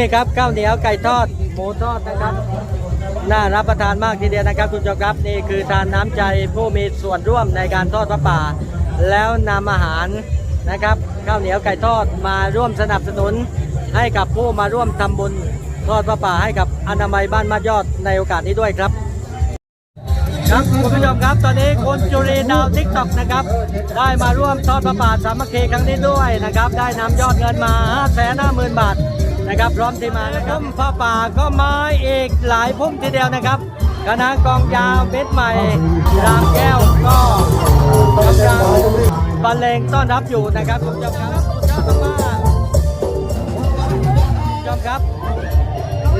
ี่ครับข้าวเหนียวไก่ทอดหมูทอดนะครับ น่ารับประทานมากทีเดียวนะครับคุณผู้ชมครับนี่คือทานน้ำใจผู้มีส่วนร่วมในการทอดพระป่า แล้วนำอาหารนะครับข้าวเหนียวไก่ทอดมาร่วมสนับสนุน ให้กับผู้มาร่วมทำบุญทอดพระป่าให้กับอนามัยบ้านมาดยอดในโอกาสนี้ด้วยครับครับคุณผู้ชมครับตอนนี้คุณจุรีดาวทิกตอกนะครับ ได้มาร่วมทอดพระป่าสามัคคีครั้งนี้ด้วยนะครับ ได้นำยอดเงินมา5 5 0 0 0 0บาท นะครับ พร้อมที่มานะครับพระป่าก็มาอีกหลายพุ่มทีเดียวนะครับคณะกองยาวเม็ดใหม่รามแก้วก็กำลังบรรเลงต้อนรับอยู่นะครับคุณผู้ชมครับสุดยอดมากๆคุณผู้ชมครับ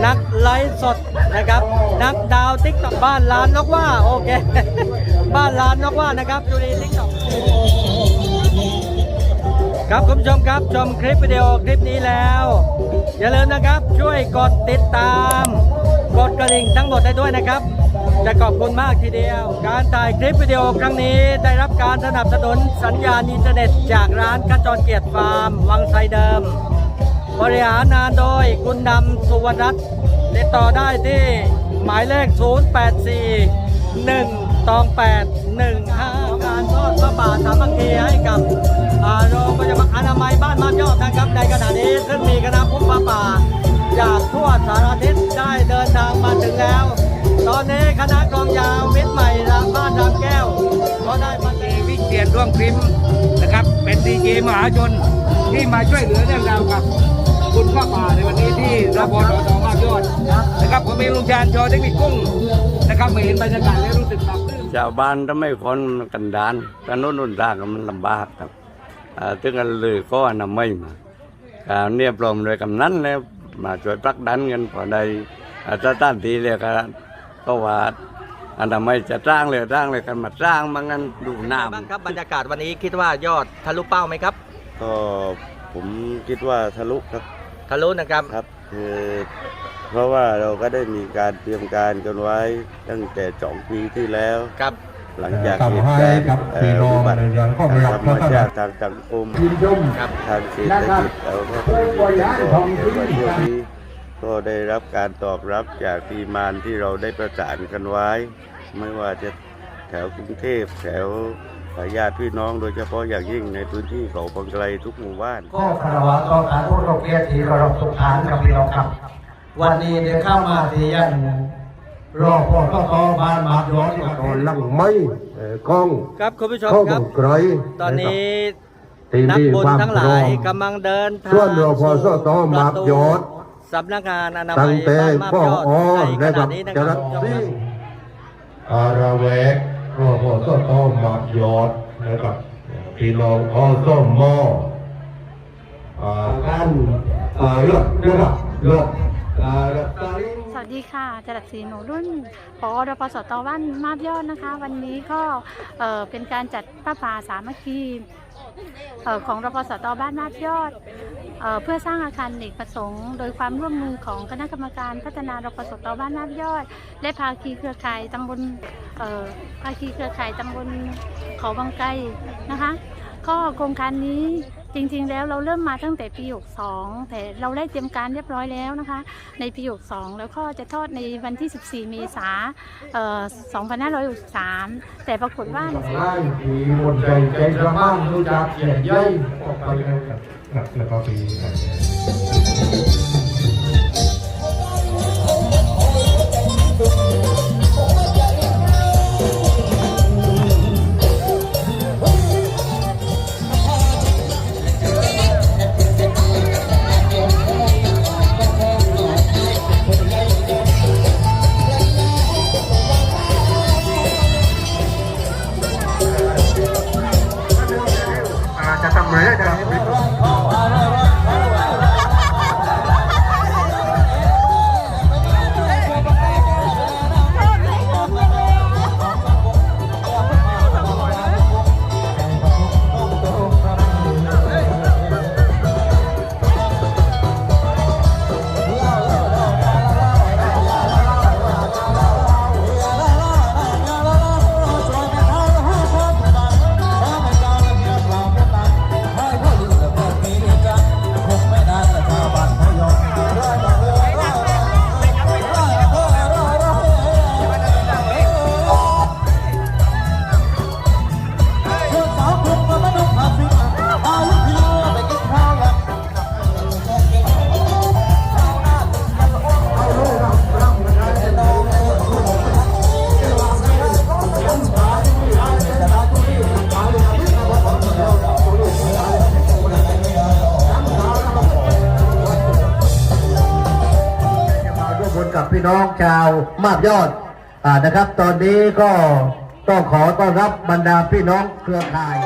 นักไลฟ์สดนะครับ นักดาวติ๊กต็อกบ้านลานนกว่าโอเค บ้านลานนกว่านะครับจุรีติ๊กต็อกครับคุณผู้ชมครับชมคลิปวิดีโอคลิปนี้แล้ว อย่าลืมนะครับช่วยกดติดตาม กดกระดิ่งทั้งหมดได้ด้วยนะครับ จะขอบคุณมากทีเดียว การถ่ายคลิปวิดีโอครั้งนี้ได้รับการสนับสนุนสัญญาณอินเทอร์เน็ต จากร้านขจรเกียรติฟาร์ม วังไซเดิม บริหารงานโดยคุณดำสุวรรณรัตน์ติดต่อได้ที่หมายเลข 084 1ตอง8 15 การทอดพระบาทสามัคคีให้กับ โรงพยาบาลอนามัยบ้านมานยอดนะครับในขณะนี้ซึ่งมีคณะผู้พระป่า จากทั่วสารทิศได้เดินทางมาถึงแล้ว ตอนนี้คณะกองยาวมิตรใหม่ราบ้านรามแก้ว ก็ได้มาเวิเชียนร่วมคลิปนะครับ เป็นดีเจมหาชนที่มาช่วยเหลือเรื่องราวกับคุณพ่อป่าในวันนี้ที่รพสตมากยอดนะครับผมเองลุงชาญจอเทคนิคกุ้งนะครับมาเห็นบรรยากาศแล้วรู้สึกปลาบชาวบ้านทำไม่คนกันดานถนนนุนทางมันลำบากครับ อ่าถึงกันเลยก็อนนาไม่มาอ่าเนี่ยปลอมโดยกำนั้นแล้วมาช่วยผลักดันกันพอได้อ่าสถานที่เลยก็ก็ว่าอันนาไม่จะจ้างเลยจ้างเลยกันมาจ้างมางั้นดูน้บ้างครับบรรยากาศวันนี้คิดว่ายอดทะลุเป้าไหมครับ ก็ผมคิดว่าทะลุครับทะลุนะครับครับคือเพราะว่าเราก็ได้มีการเตรียมการกันไว้ตั้งแต่สองปีที่แล้วครับ หลังจากทำเหตุให้การณ์กับเอ่พี่อน้องวิบัติในเรื่องของทางรัธฐรรมธรรมชาติทางสังคมยินยมครับทางเศรษฐกิจเราก็ต้องมีกันก่อนแต่ว่าช่วงนี้ก็ได้รับการตอบรับจากทีมงานที่เราได้ประสานกันไว้ ไม่ว่าจะแถวกรุงเทพแถวญาติพี่น้องโดยเฉพาะอย่างยิ่งในพื้นที่เขาบางไกลทุกหมู่บ้านก็คารวะต่อการผู้รบเกียรติเคารพทุกฐานกับพี่น้องครับ วันนี้ได้เข้ามาที่ยัน รอพ่อก็ต่อบ้านมาย้อนกับตอนลังไม่เอ่อกล้องครับคุณผู้ชมเข้าครับับงไกลตอนนี้ที่นักนี่บุญความทั้งหพร้ลาอยมกำลังเดินทางส่วนรพสตมาประตูยอดสำนักงานอนาตั้มังยแต่บ้านมาบพ่อยอดอ๋อในได้ขแบณะบนี้นะจะครัรับบที่อาระเวกรอพอสตมายอดนะครับพี่น้องอสมอ่าการอ่าเลือกนะครับเลือกอ่าเลือกตาลิง สวัสดีค่ะจรัสศรีหนูรุ่นพอรพสตบ้านมาบยอดนะคะ วันนี้ก็เป็นการจัดป้าป่าสามัคคีของรพสตบ้านมาบยอดเพื่อสร้างอาคารเอกประสงค์ โดยความร่วมมือของคณะกรรมการพัฒนารพสตบ้านมาบยอด และภาคีเครือข่ายตำบลภาคีเครือข่ายตำบลเขาบางไกนะคะก็โครงการนี้ จริงๆแล้วเราเริ่มมาตั้งแต่ปี62แต่เราได้เตรียมการเรียบร้อยแล้วนะคะ ในปี62แล้วก็จะทอดในวันที่ 14 เมษายนเอ่อ2563 แต่ปรากฏว่าในไล่ผีบนใจใจกระมังรู้จักเขียนย่อยออกไปแล้วครับแล้วก็ปี ครั คนกับพี่น้องชาวมาบยอดอ่านะครับ ตอนนี้ก็ต้องขอต้อนรับบรรดาพี่น้องเครือข่าย